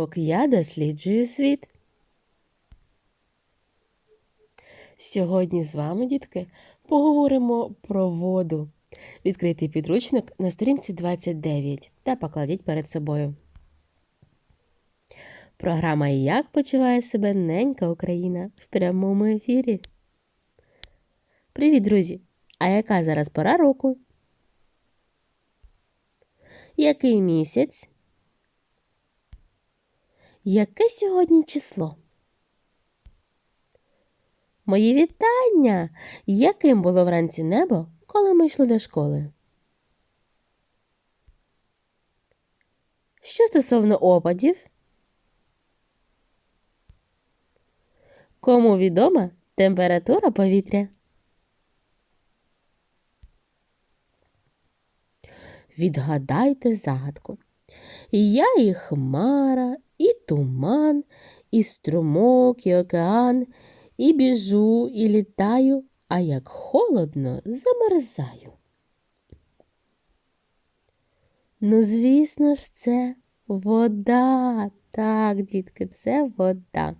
Урок Я досліджую світ. Сьогодні з вами, дітки, поговоримо про воду. Відкритий підручник на сторінці 29 та покладіть перед собою. Програма Як почуває себе ненька Україна в прямому ефірі. Привіт, друзі! А яка зараз пора року? Який місяць? Яке сьогодні число? Мої вітання! Яким було вранці небо, коли ми йшли до школи? Що стосовно опадів? Кому відома температура повітря? Відгадайте загадку. Я і хмара, і туман, і струмок, і океан, і біжу, і літаю, а як холодно, замерзаю. Ну, звісно ж, це вода. Так, дітки, це вода.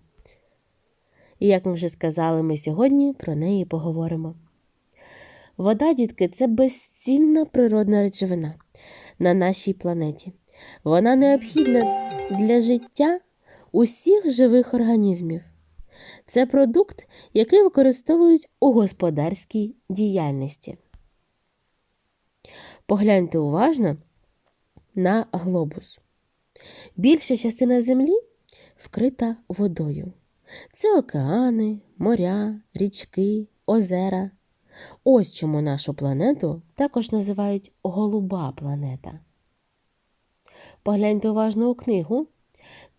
І як ми вже сказали, ми сьогодні про неї поговоримо. Вода, дітки, це безцінна природна речовина на нашій планеті. Вона необхідна для життя усіх живих організмів. Це продукт, який використовують у господарській діяльності. Погляньте уважно на глобус. Більша частина Землі вкрита водою. Це океани, моря, річки, озера. Ось чому нашу планету також називають голуба планета. Погляньте уважно у книгу.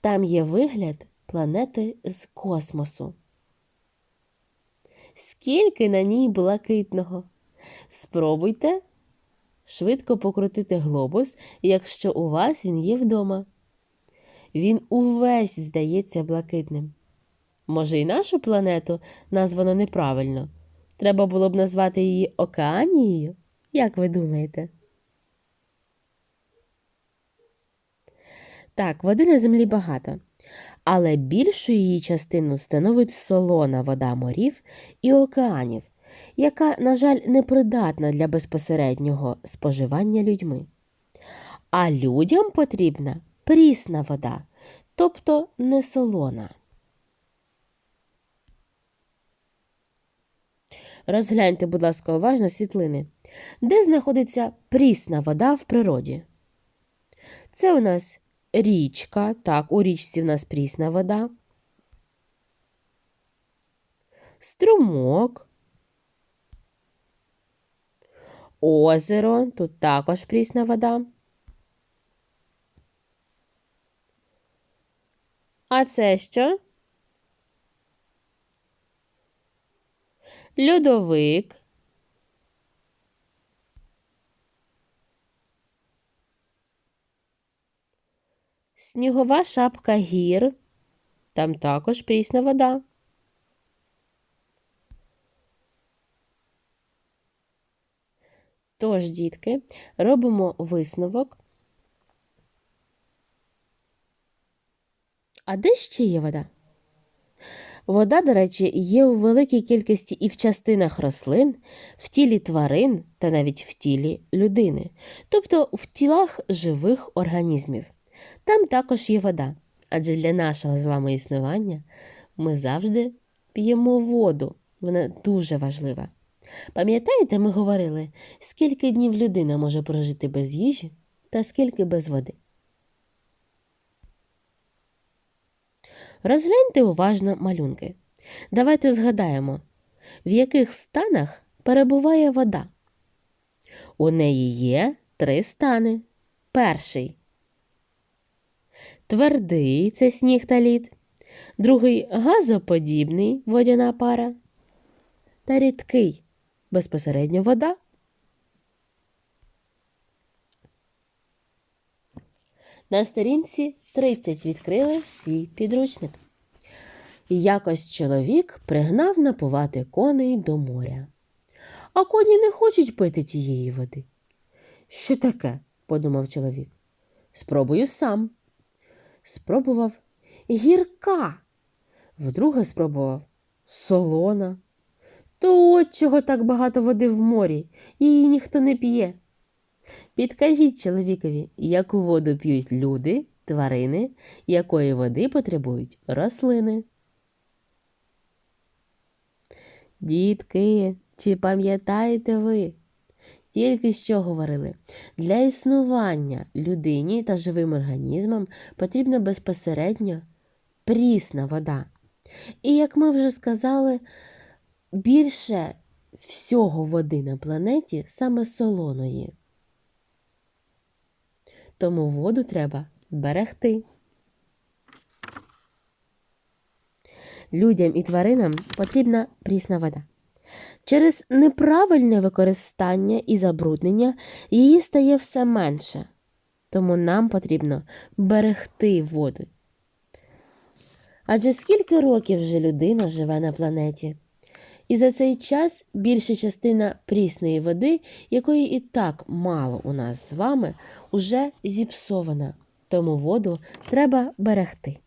Там є вигляд планети з космосу. Скільки на ній блакитного? Спробуйте швидко покрутити глобус, якщо у вас він є вдома. Він увесь здається блакитним. Може, і нашу планету названо неправильно. Треба було б назвати її Океанією? Як ви думаєте? Так, води на землі багато, але більшу її частину становить солона вода морів і океанів, яка, на жаль, непридатна для безпосереднього споживання людьми. А людям потрібна прісна вода, тобто не солона. Розгляньте, будь ласка, уважно світлини. Де знаходиться прісна вода в природі? Це у нас річка, так, у річці в нас прісна вода. Струмок. Озеро, тут також прісна вода. А це що? Льодовик. Снігова шапка гір. Там також прісна вода. Тож, дітки, робимо висновок. А де ще є вода? Вода, до речі, є у великій кількості і в частинах рослин, в тілі тварин та навіть в тілі людини, тобто в тілах живих організмів. Там також є вода, адже для нашого з вами існування ми завжди п'ємо воду. Вона дуже важлива. Пам'ятаєте, ми говорили, скільки днів людина може прожити без їжі та скільки без води? Розгляньте уважно малюнки. Давайте згадаємо, в яких станах перебуває вода. У неї є три стани. Перший твердий це сніг та лід, другий газоподібний водяна пара та рідкий безпосередньо вода. На сторінці 30 відкрили свій підручник. Якось чоловік пригнав напувати коней до моря. А коні не хочуть пити тієї води. Що таке? подумав чоловік. Спробую сам. Спробував гірка, вдруге спробував солона. То от чого так багато води в морі, її ніхто не п'є. Підкажіть чоловікові, яку воду п'ють люди, тварини, якої води потребують рослини. Дітки, чи пам'ятаєте ви? Тільки що говорили, для існування людині та живим організмам потрібна безпосередньо прісна вода. І як ми вже сказали, більше всього води на планеті саме солоної. Тому воду треба берегти. Людям і тваринам потрібна прісна вода. Через неправильне використання і забруднення її стає все менше. Тому нам потрібно берегти воду. Адже скільки років вже людина живе на планеті? І за цей час більша частина прісної води, якої і так мало у нас з вами, уже зіпсована. Тому воду треба берегти.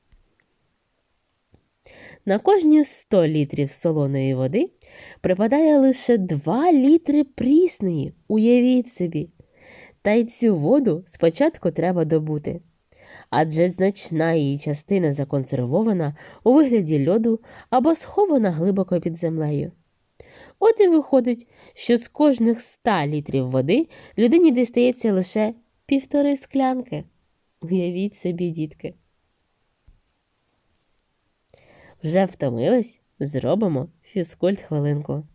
На кожні 100 літрів солоної води припадає лише 2 літри прісної. Уявіть собі. Та й цю воду спочатку треба добути. Адже значна її частина законсервована у вигляді льоду або схована глибоко під землею. От і виходить, що з кожних 100 літрів води людині дістається лише півтори склянки. Уявіть собі, дітки. Вже втомились? Зробимо фізкульт хвилинку.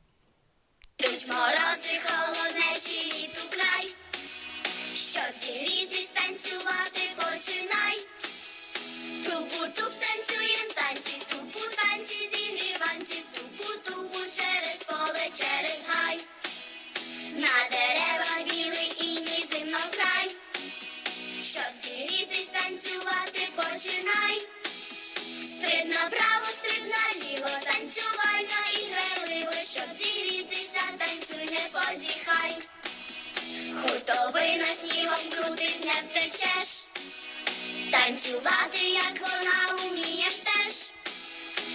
Хуртовина снігом крутить, не втечеш. Танцювати, як вона умієш теж.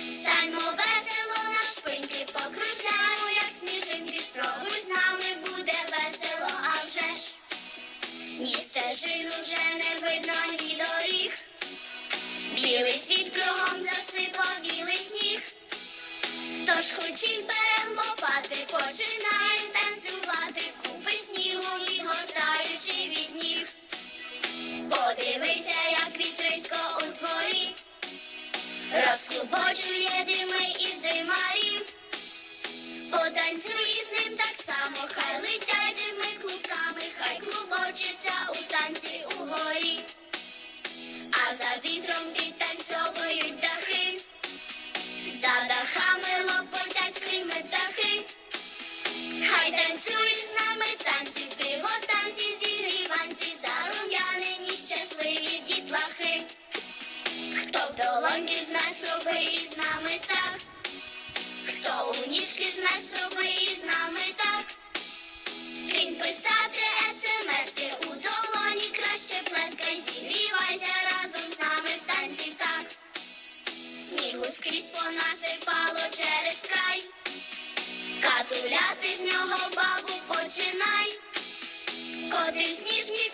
Станьмо весело на шпиньки, покружляємо, як сніжинки. Спробуй з нами буде весело, а вже ж. Ні стежин уже не видно, ні доріг. Білий світ кругом засипав білий сніг. Тож хочіть берем лопати, починаєм танцювати, Подивися, як вітрисько у дворі, розклубочує дими із димарів. Потанцюй з ним так само, хай летять дими клубками, хай клубочиться у танці змеш роби із нами так, хто у ніжки змеш роби із нами так. Кинь писати смски у долоні краще плескай, зігрівайся разом з нами в танці так. Снігу скрізь понасипало через край. Катуляти з нього бабу починай. Коти в сніжні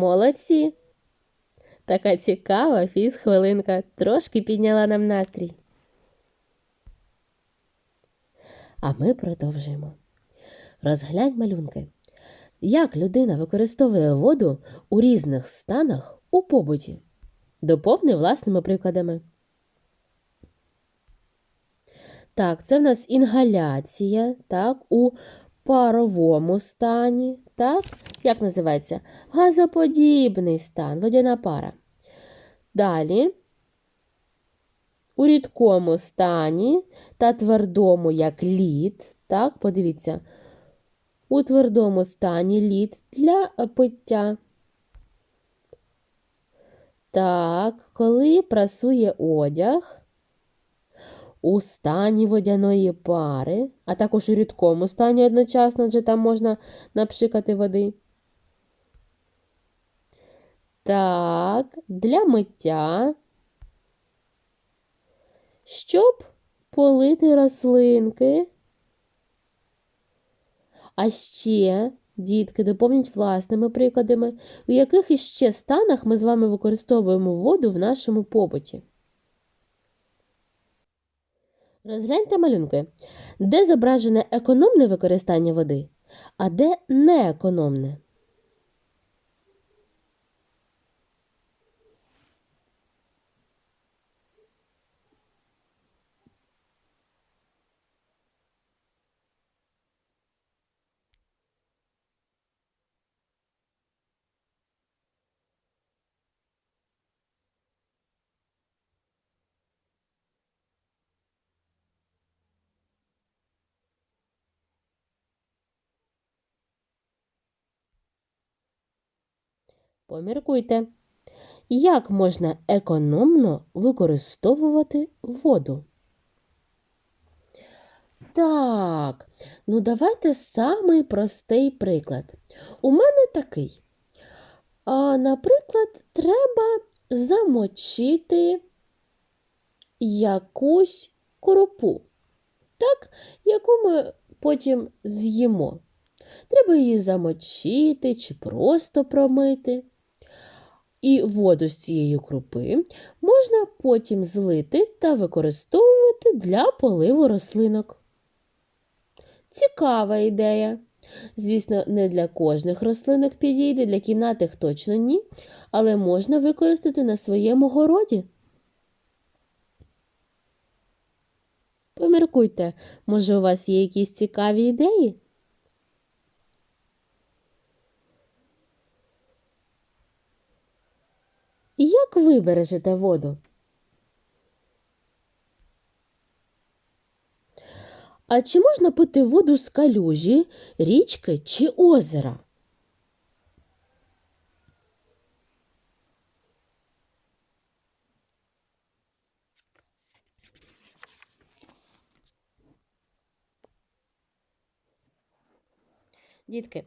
Молодці! Така цікава фіз-хвилинка трошки підняла нам настрій. А ми продовжуємо. Розглянь малюнки. Як людина використовує воду у різних станах у побуті? Доповни власними прикладами. Так, це в нас інгаляція, так, у паровому стані, так, як називається? Газоподібний стан, водяна пара. Далі, у рідкому стані та твердому, як лід, так, подивіться, у твердому стані лід для пиття. Так, коли прасує одяг у стані водяної пари, а також у рідкому стані одночасно, адже там можна напшикати води. Так, для миття, щоб полити рослинки. А ще, дітки, доповніть власними прикладами, у яких іще станах ми з вами використовуємо воду в нашому побуті. Розгляньте малюнки, де зображене економне використання води, а де неекономне. Поміркуйте, як можна економно використовувати воду? Так, ну давайте самий простий приклад. У мене такий. А, наприклад, треба замочити якусь крупу, так, яку ми потім з'їмо. Треба її замочити чи просто промити. І воду з цієї крупи можна потім злити та використовувати для поливу рослинок. Цікава ідея. Звісно, не для кожних рослинок підійде, для кімнатних точно ні, але можна використати на своєму городі. Поміркуйте, може, у вас є якісь цікаві ідеї? Як ви бережете воду? А чи можна пити воду з калюжі, річки чи озера? Дітки,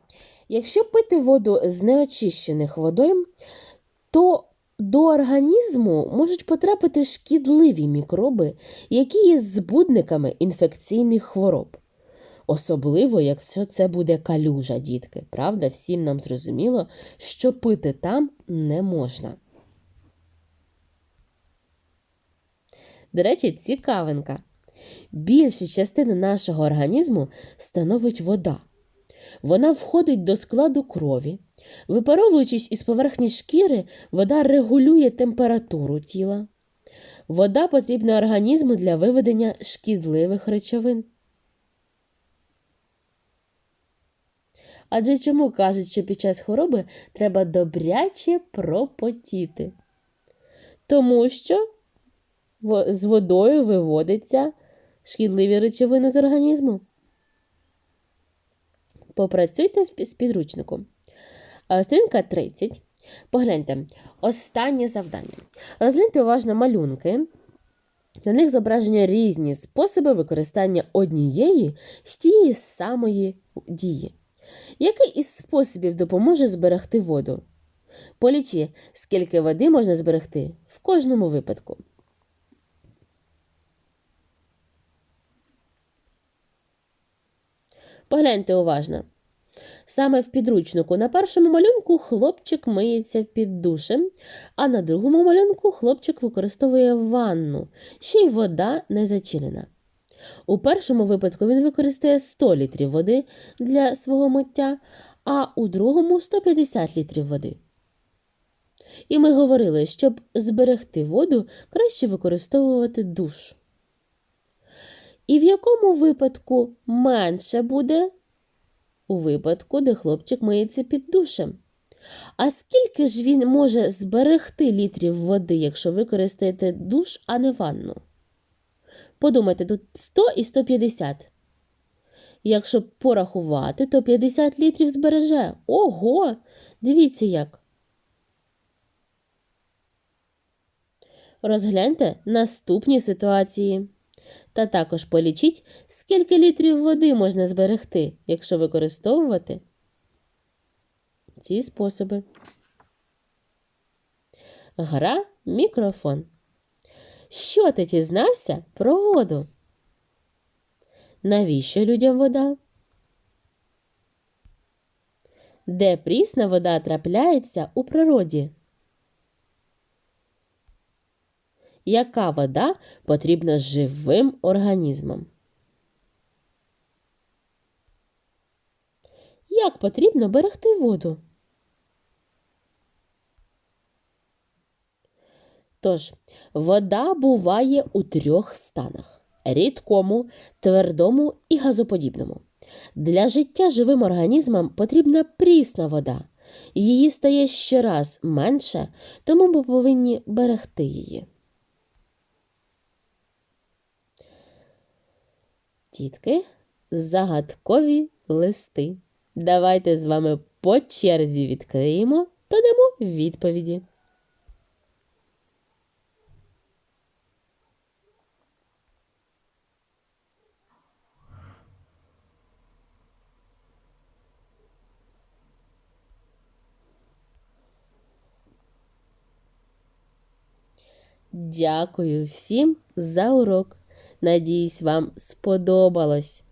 якщо пити воду з неочищених водойм, то до організму можуть потрапити шкідливі мікроби, які є збудниками інфекційних хвороб. Особливо, якщо це буде калюжа, дітки. Правда, всім нам зрозуміло, що пити там не можна. До речі, цікавинка. Більшу частину нашого організму становить вода. Вона входить до складу крові. Випаровуючись із поверхні шкіри, вода регулює температуру тіла. Вода потрібна організму для виведення шкідливих речовин. Адже чому кажуть, що під час хвороби треба добряче пропотіти? Тому що з водою виводяться шкідливі речовини з організму. Попрацюйте з підручником. А, Сторінка 30. Погляньте, останнє завдання. Розгляньте уважно малюнки. На них зображені різні способи використання однієї з тієї самої дії. Який із способів допоможе зберегти воду? Полічи, скільки води можна зберегти в кожному випадку. Погляньте уважно. Саме в підручнику на першому малюнку хлопчик миється під душем, а на другому малюнку хлопчик використовує ванну, ще й вода не зачинена. У першому випадку він використає 100 літрів води для свого миття, а у другому 150 літрів води. І ми говорили, щоб зберегти воду, краще використовувати душ. І в якому випадку менше буде? У випадку, де хлопчик миється під душем. А скільки ж він може зберегти літрів води, якщо використаєте душ, а не ванну? Подумайте, тут 100 і 150. Якщо порахувати, то 50 літрів збереже. Ого! Дивіться як. Розгляньте наступні ситуації. Та також полічіть, скільки літрів води можна зберегти, якщо використовувати ці способи. Гра мікрофон. Що ти дізнався про воду? Навіщо людям вода? Де прісна вода трапляється у природі? Яка вода потрібна живим організмам? Як потрібно берегти воду? Тож, вода буває у трьох станах: рідкому, твердому і газоподібному. Для життя живим організмам потрібна прісна вода. Її стає щораз менше, тому ми повинні берегти її. Тітки, загадкові листи. Давайте з вами по черзі відкриємо та дамо відповіді. Дякую всім за урок. Надіюсь, вам сподобалось.